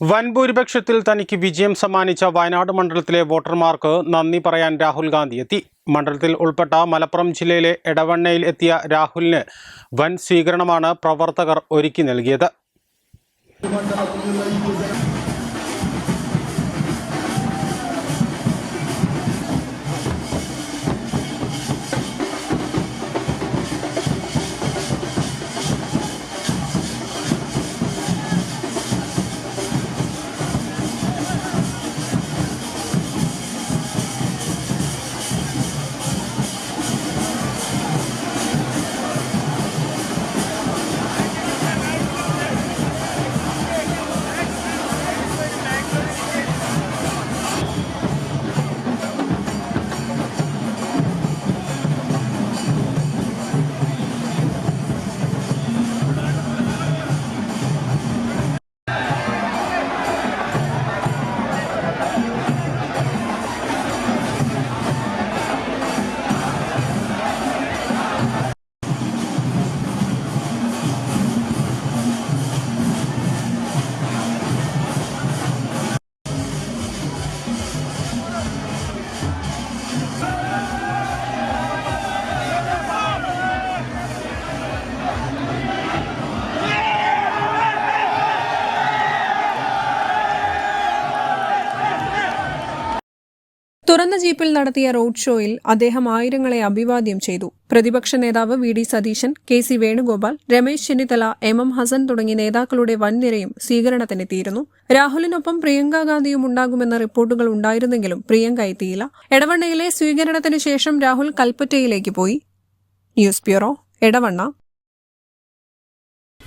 വൻ ഭൂരിപക്ഷത്തിൽ തനിക്ക് വിജയം സമ്മാനിച്ച വയനാട് മണ്ഡലത്തിലെ വോട്ടർമാർക്ക് നന്ദി പറയാൻ രാഹുൽ ഗാന്ധി എത്തി. മണ്ഡലത്തിൽ ഉൾപ്പെട്ട മലപ്പുറം ജില്ലയിലെ എടവണ്ണയിൽ എത്തിയ രാഹുലിന് വൻ സ്വീകരണമാണ് പ്രവർത്തകർ ഒരുക്കി നൽകിയത്. തുറന്ന ജീപ്പിൽ നടത്തിയ റോഡ് ഷോയിൽ അദ്ദേഹം ആയിരങ്ങളെ അഭിവാദ്യം ചെയ്തു. പ്രതിപക്ഷ നേതാവ് V D Satheesan K C Venugopal Ramesh Chennithala M M Hassan തുടങ്ങിയ നേതാക്കളുടെ വൻനിരയും സ്വീകരണത്തിനെത്തിയിരുന്നു. രാഹുലിനൊപ്പം പ്രിയങ്ക ഗാന്ധിയും ഉണ്ടാകുമെന്ന റിപ്പോർട്ടുകൾ ഉണ്ടായിരുന്നെങ്കിലും പ്രിയങ്ക എത്തിയില്ല. എടവണ്ണയിലെ സ്വീകരണത്തിന് ശേഷം രാഹുൽ കൽപ്പറ്റയിലേക്ക് പോയി. News bureau Edavanna.